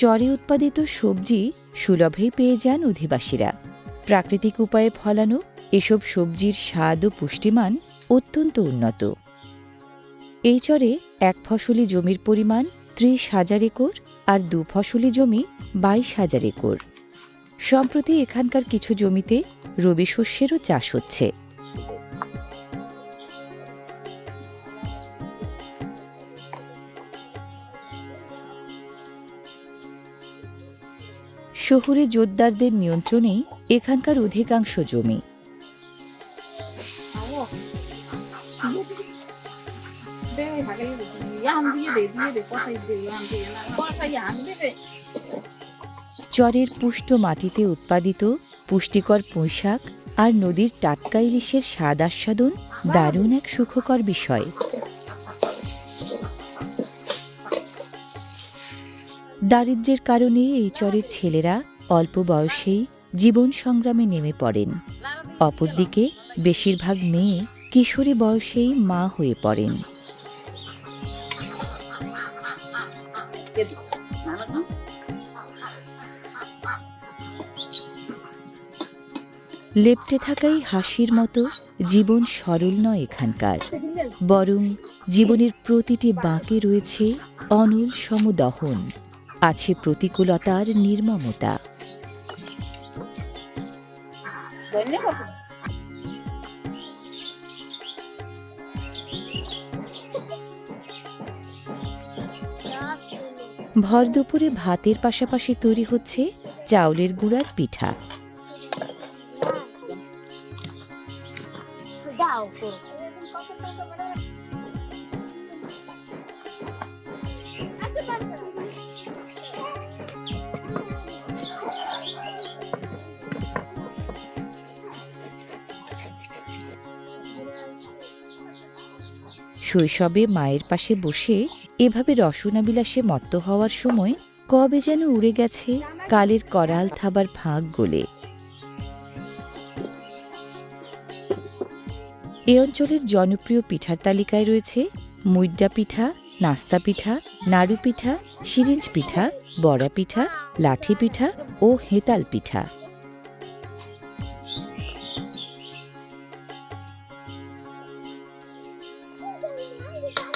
চরে উৎপাদিত সবজি সুলভেই পেয়ে যান অধিবাসীরা। প্রাকৃতিক উপায়ে ফলানো এসব সবজির স্বাদ ও পুষ্টিমান অত্যন্ত উন্নত। এই চরে এক ফসলি জমির পরিমাণ ত্রিশ হাজার একর আর দু ফসলি জমি বাইশ হাজার একর। সম্প্রতি এখানকার কিছু জমিতে রবি শস্যেরও চাষ হচ্ছে। শহুরে জোরদারদের নিয়ন্ত্রণেই এখানকার অধিকাংশ জমি। চরের পুষ্ট মাটিতে উৎপাদিত পুষ্টিকর পুঁইশাক আর নদীর টাটকা ইলিশের স্বাদ আস্বাদন দারুণ এক সুখকর বিষয়। দারিদ্র্যের কারণে এই চরের ছেলেরা অল্প বয়সেই জীবন সংগ্রামে নেমে পড়েন। অপরদিকে বেশিরভাগ মেয়ে কিশোরী বয়সেই মা হয়ে পড়েন। লেপ্টে থাকাই হাসির মতো জীবন সরল নয় এখানকার, বরং জীবনের প্রতিটি বাঁকে রয়েছে অনল সমদহন। আছে প্রতিকূলতার নির্মমতা ভর দুপুরে ভাতের পাশাপাশি তৈরি হচ্ছে চাউলের গুঁড়ার পিঠা শৈশবে মায়ের পাশে বসে এভাবে রসনাবিলাসে মত্ত হওয়ার সময় কবে যেন উড়ে গেছে কালের করাল থাবার ফাঁক গোলে। এ অঞ্চলের জনপ্রিয় পিঠার তালিকায় রয়েছে মুইড্ডা পিঠা, নাস্তা পিঠা, নাড়ু পিঠা সিরিঞ্জ পিঠা, বড়া পিঠা, লাঠি পিঠা ও হেতাল পিঠা। Bye.